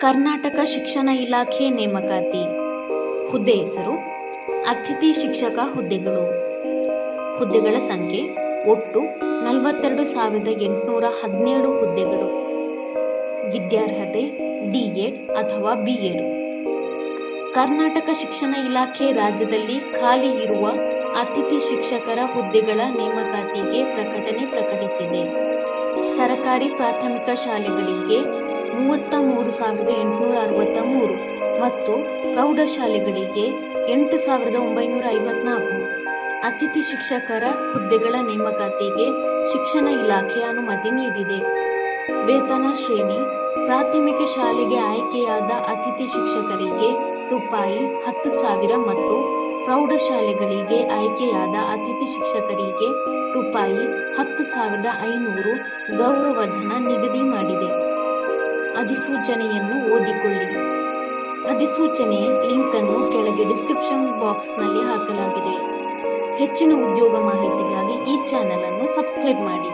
ಕರ್ನಾಟಕ ಶಿಕ್ಷಣ ಇಲಾಖೆ ನೇಮಕಾತಿ. ಹುದ್ದೆ ಹೆಸರು, ಅತಿಥಿ ಶಿಕ್ಷಕ ಹುದ್ದೆಗಳು. ಹುದ್ದೆಗಳ ಸಂಖ್ಯೆ, ಒಟ್ಟು ನಲವತ್ತೆರಡು ಸಾವಿರದ ಎಂಟುನೂರ ಹದಿನೇಳು ಹುದ್ದೆಗಳು. ವಿದ್ಯಾರ್ಹತೆ, ಡಿ ಎಡ್ ಅಥವಾ ಬಿ ಎಡ್ ಕರ್ನಾಟಕ ಶಿಕ್ಷಣ ಇಲಾಖೆ ರಾಜ್ಯದಲ್ಲಿ ಖಾಲಿ ಇರುವ ಅತಿಥಿ ಶಿಕ್ಷಕರ ಹುದ್ದೆಗಳ ನೇಮಕಾತಿಗೆ ಪ್ರಕಟಣೆ ಪ್ರಕಟಿಸಿದೆ. ಸರಕಾರಿ ಪ್ರಾಥಮಿಕ ಶಾಲೆಗಳಿಗೆ ಮೂವತ್ತ ಮೂರು ಸಾವಿರದ ಎಂಟುನೂರ ಅರವತ್ತ ಮೂರು ಮತ್ತು ಪ್ರೌಢಶಾಲೆಗಳಿಗೆ ಎಂಟು ಸಾವಿರದ ಒಂಬೈನೂರ ಐವತ್ನಾಲ್ಕು. ಅತಿಥಿ ಶಿಕ್ಷಕರ ಹುದ್ದೆಗಳ ನೇಮಕಾತಿಗೆ ಶಿಕ್ಷಣ ಇಲಾಖೆ ಅನುಮತಿ ನೀಡಿದೆ. ವೇತನ ಶ್ರೇಣಿ, ಪ್ರಾಥಮಿಕ ಶಾಲೆಗೆ ಆಯ್ಕೆಯಾದ ಅತಿಥಿ ಶಿಕ್ಷಕರಿಗೆ ರೂಪಾಯಿ ಹತ್ತು ಸಾವಿರ ಮತ್ತು ಪ್ರೌಢಶಾಲೆಗಳಿಗೆ ಆಯ್ಕೆಯಾದ ಅತಿಥಿ ಶಿಕ್ಷಕರಿಗೆ ರೂಪಾಯಿ ಹತ್ತು ಸಾವಿರದ ಐನೂರು ಗೌರವಧನ ನಿಗದಿ ಮಾಡಿದೆ. ಅಧಿಸೂಚನೆಯನ್ನು ಓದಿಕೊಳ್ಳಿ. ಅಧಿಸೂಚನೆ ಲಿಂಕ್ ಅನ್ನು ಕೆಳಗೆ ಡಿಸ್ಕ್ರಿಪ್ಷನ್ ಬಾಕ್ಸ್ನಲ್ಲಿ ಹಾಕಲಾಗಿದೆ. ಹೆಚ್ಚಿನ ಉದ್ಯೋಗ ಮಾಹಿತಿಗಾಗಿ ಈ ಚಾನೆಲ್ ಅನ್ನು ಸಬ್ಸ್ಕ್ರೈಬ್ ಮಾಡಿ.